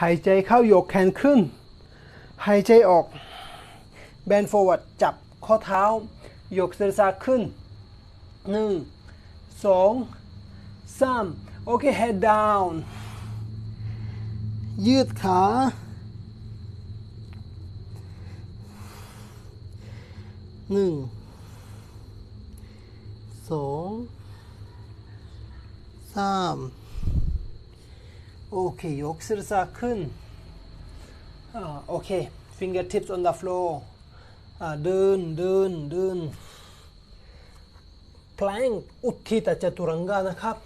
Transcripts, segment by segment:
หายใจเข้าโยกแขนขึ้น หายใจออก แบน forward จับข้อเท้า โยกศีรษะขึ้นหนึ่งสองสามโอเค head down ยืดขา หนึ่ง สอง สาม โอเคยกศีรษะขึ้นอ่าโอเค fingertips on the floor อ่าเดินเดินเดิน plank อุทิตจตุรังกานะครับ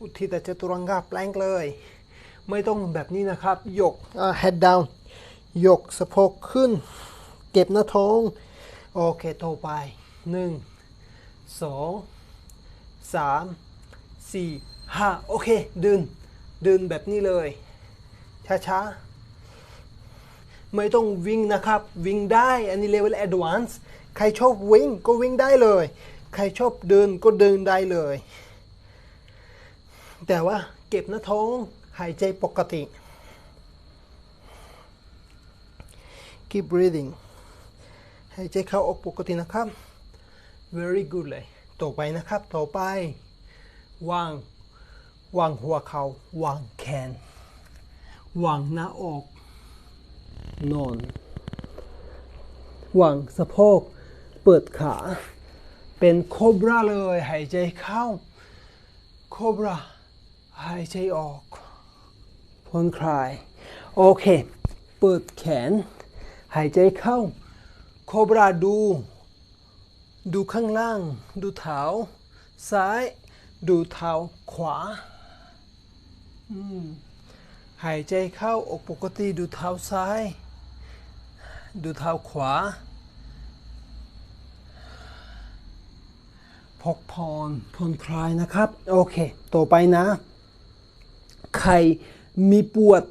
อุทิตจตุรังกา plank เลย ไม่ต้องแบบนี้นะครับ ยก head down ยกสะโพกขึ้น เก็บหน้าท้อง โอเคโตไปหนึ่งสองสามสี่ห้าโอเคดินเดินแบบนี้เลย ช้าๆ ไม่ต้องวิ่งนะครับ วิ่งได้ อันนี้เลเวลแอดวานซ์ใครชอบวิ่งก็วิ่งได้เลย ใครชอบเดินก็เดินได้เลย แต่ว่าเก็บหน้าท้องหายใจปกติ keep breathing หายใจเข้าออกปกตินะครับ very good เลย ต่อไปนะครับ ต่อไปวาง วางหัวเขาวางแขนวางหน้าอกนอนวางสะโพก เปิดขา เป็นโคบราเลยหายใจเข้า โคบราหายใจออกผ่อนคลาย โอเค เปิดแขน หายใจเข้า โคบราดู ดูข้างล่าง ดูเท้าซ้าย ดูเท้าขวา หายใจเข้าอกปกติดูเท้าซ้าย ดูเท้าขวาพกพรผ่อนคลายนะครับ โอเค ต่อไปนะ ใครมีปวด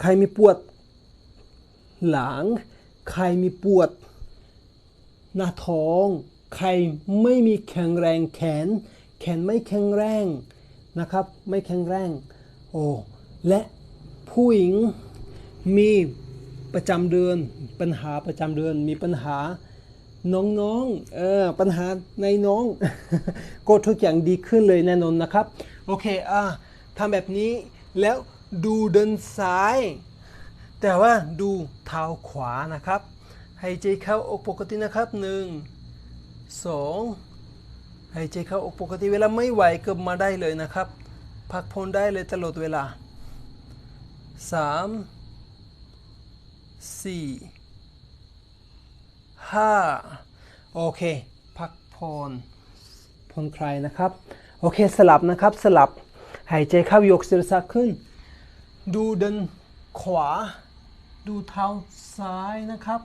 ใครมีปวด หลัง ใครมีปวด หน้าท้อง ใครไม่มีแข็งแรงแขน แขนไม่แข็งแรง นะครับ ไม่แข็งแรงโอ้และผู้หญิงมีประจำเดือนปัญหาประจำเดือนมีปัญหาน้องๆ เออ ปัญหาในน้อง ก็ทุกอย่างดีขึ้นเลยแน่นอนนะครับ โอเค อะทำแบบนี้แล้วดูเดินซ้าย แต่ว่าดูเท้าขวานะครับ ใหายใจเข้าอกปกตินะครับหนึ่งสอง หายใจเข้าอกปกติเวลาไม่ไหวก็มาได้เลยนะครับ พักผ่อนได้เลยตลอดเวลาสามสี่ห้าโอเค พักผ่อนผ่อนคลายนะครับ โอเคสลับนะครับสลับหายใจเข้ายกศีรษะขึ้น ดูเดินขวา ดูเท้าซ้ายนะครับ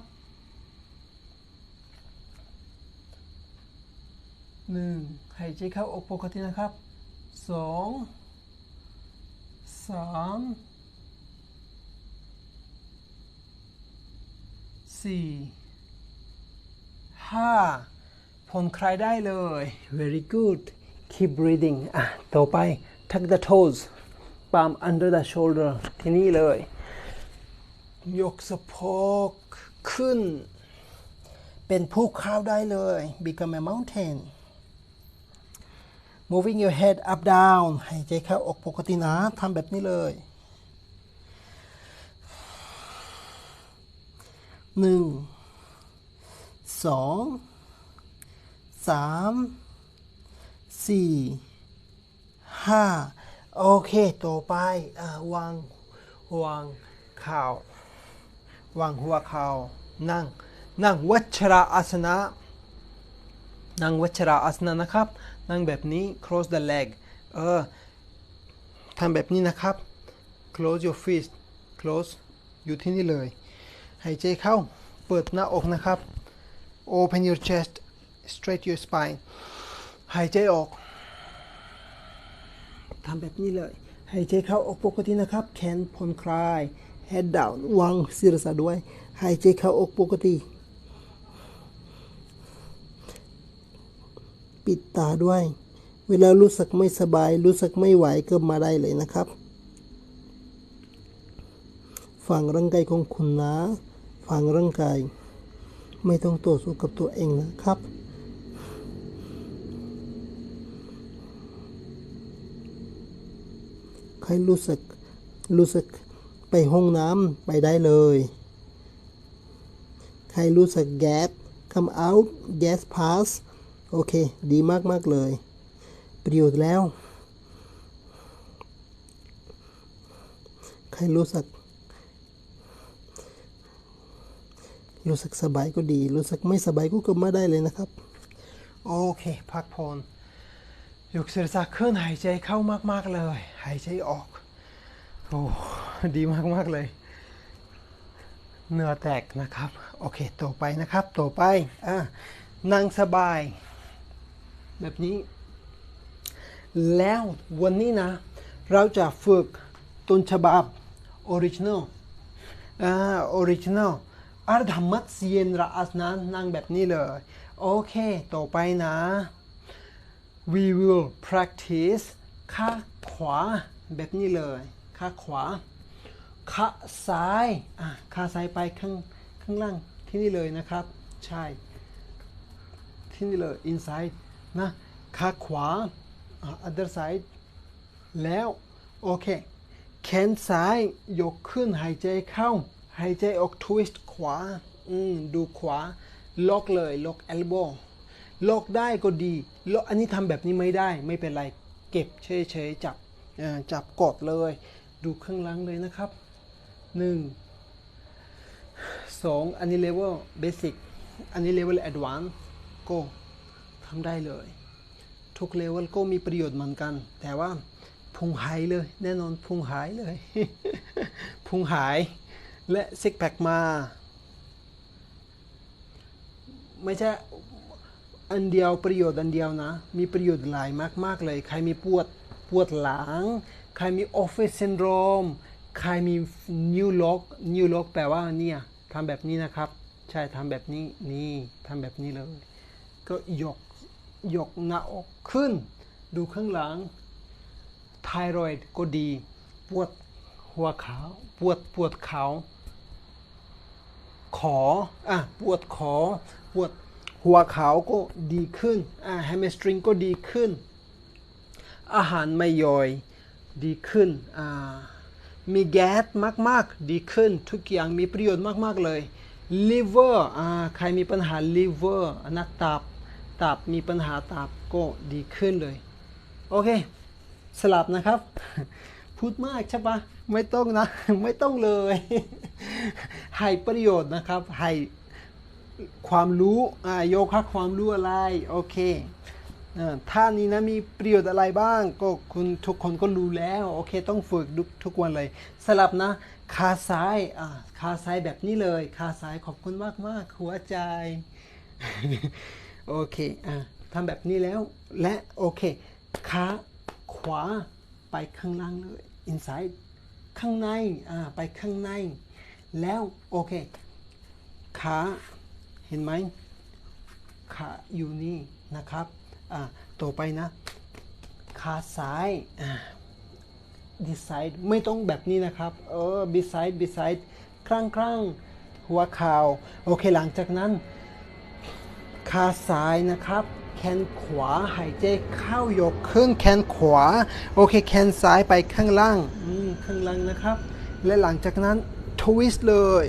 หนึ่งหายใจเข้าอกปกตินะครับสองสามสี่ห้าผ่อนคลายได้เลย very good keep breathing อะต่อไป tuck the toes palm under the shoulder ที่นี่เลย ยกสะโพกขึ้น เป็นภูเขาได้เลย become a mountain moving your head up down หายใจเข้าออกปกตินะทำแบบนี้เลยหนึ่งสองสามสี่ห้าโอเค ต่อไปอวางวางเข่าวางหัวเข่านั่ง นั่งวัชระอาสนะ นั่งวัชระอาสนะนะครับ นั่งแบบนี้ cross the leg เออทำแบบนี้นะครับ close your fist close อยู่ที่นี่เลย หายใจเข้า เปิดหน้าอกนะครับ open your chest straight your spine หายใจออกทำแบบนี้เลย หายใจเข้าออกปกตินะครับ แขนผ่อนคลาย head down วางศีรษะด้วย หายใจเข้าออกปกติ ปิดตาด้วย เวลารู้สึกไม่สบาย รู้สึกไม่ไหวก็มาได้เลยนะครับฟังร่างกายของคุณนะฟังร่างกาย ไม่ต้องต่อสู้กับตัวเองนะครับใครรู้สึกรู้สึกไปห้องน้ำไปได้เลย ใครรู้สึกแก๊ส come out gas pass โอเค ดีมากมากๆเลย ประโยชน์แล้ว ใครรู้สึก รู้สึกสบายก็ดี รู้สึกไม่สบายก็กลับมาได้เลยนะครับ โอเค พักผ่อนยกศีรษะขึ้นหายใจเข้ามาก ๆ เลย หายใจออก โอ้ดีมาก ๆ เลยเนื้อแตกนะครับ โอเค ต่อไปนะครับ ต่อไป อะนั่งสบาย แบบนี้ แล้ววันนี้นะ เราจะฝึกต้นฉบับ original อ่า original อารธรรมัตเซียนระอัสนั้นนั่งแบบนี้เลย โอเค ต่อไปนะ we will practice ขาขวาแบบนี้เลยขาขวาขาซ้ายอะขาซ้ายไปข้างข้างล่างที่นี่เลยนะครับ ใช่ ที่นี่เลย inside นะขาขวา other side แล้ว โอเค แขนซ้ายยกขึ้นหายใจเข้า หายใจออก twist ขวา อืม ดูขวา ล็อกเลย ล็อก elbow ล็อกได้ก็ดีล็อกอันนี้ทำแบบนี้ไม่ได้ ไม่เป็นไร เก็บเฉยๆ จับจับกดเลย ดูข้างล่างเลยนะครับหนึ่งสองอันนี้ level basic อันนี้ level advanced ก็ ทำได้เลย ทุกเลเวลก็มีประโยชน์เหมือนกัน แต่ว่าพุงหายเลย แน่นอนพุงหายเลย พุงหายและซิกแพคมา ไม่ใช่อันเดียวประโยชน์อันเดียวนะ มีประโยชน์หลายมากๆเลย ใครมีปวดปวดหลัง ใครมีออฟฟิศซินโดรมใครมีนิวล็อกนิวล็อกแปลว่าเนี่ยทำแบบนี้นะครับ ใช่ทำแบบนี้นี่ทำแบบนี้เลย ก็ยก ยกหน้าอกขึ้น ดูข้างหลังไทรอยด์ก็ดี ปวดหัวขาวปวดปวดเขาขออะปวดขอ ปวดหัวขาวก็ดีขึ้นอะแฮมสตริงก็ดีขึ้น อาหารไม่ย่อยดีขึ้นอ่ามีแก๊สมาก ๆ ดีขึ้น ทุกอย่างมีประโยชน์มาก ๆ เลย liver อ่าใครมีปัญหา liver อันนักตับ ตับมีปัญหาตับก็ดีขึ้นเลย โอเค สลับนะครับ พูดมากใช่ปะไม่ต้องนะ ไม่ต้องเลย ให้ประโยชน์นะครับ ให้ความรู้อ่าโยคะความรู้อะไร โอเคอ่าท่านี้นะมีประโยชน์อะไรบ้าง ก็คุณทุกคนก็รู้แล้ว โอเค ต้องฝึกทุกวันเลย สลับนะขาซ้ายอ่าขาซ้ายแบบนี้เลยขาซ้ายขอบคุณมากมากๆหัวใจ โอเคอะทำแบบนี้แล้วและโอเคขาขวาไปข้างล่างเลย inside ข้างในอ่าไปข้างใน แล้วโอเคขาเห็นไหมขาอยู่นี่นะครับอ่าต่อไปนะขาซ้ายอ่า beside ไม่ต้องแบบนี้นะครับ เออ beside beside ครั้งครั้งๆหัวข่าโอเคหลังจากนั้น ขาซ้ายนะครับ แขนขวาหายใจเข้ายกขึ้นแขนขวา โอเค แขนซ้ายไปข้างล่างอืมข้างล่างนะครับ และหลังจากนั้นทวิสต์เลย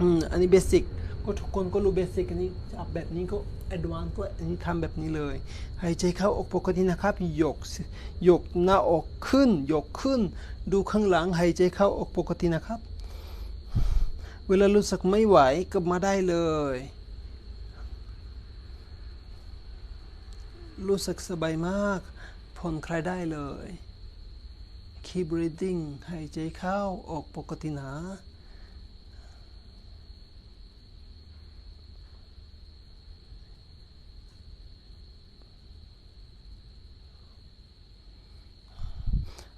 อืมอันนี้เบสิกก็ทุกคนก็รู้เบสิกอันนี้จับแบบนี้ก็แอดวานซ์ก็อันนี้ทำแบบนี้เลยหายใจเข้าออกปกตินะครับยกยกหน้าอกขึ้น ยกขึ้น ดูข้างหลังหายใจเข้าออกปกตินะครับ เวลารู้สึกไม่ไหวก็มาได้เลย รู้สึกสบายมาก ผ่อนคลายได้เลย keep breathing หายใจเข้าออกปกตินะ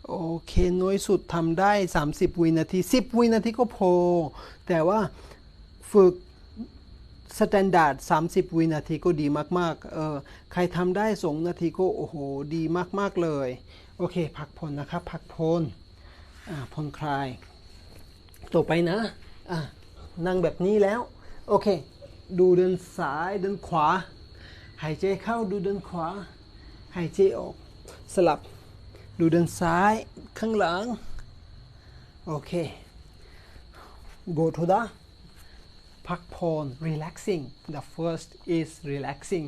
โอเค น้อยสุดทำได้ 30 วินาที 10 วินาทีก็พอ แต่ว่าฝึก สแตนดาร์ด30 วินาทีก็ดีมากๆ เออ ใครทำได้2นาทีก็โอ้โห ดีมากๆเลย โอเค พักผ่อนนะครับ พักผ่อนอ่าผ่อนคลาย ต่อไปนะ อะนั่งแบบนี้แล้ว โอเค ดูเดินซ้ายเดินขวา หายใจเข้าดูเดินขวา หายใจออก สลับ ดูเดินซ้ายข้างหลัง โอเค go to the พักผ่อน relaxing the first is relaxing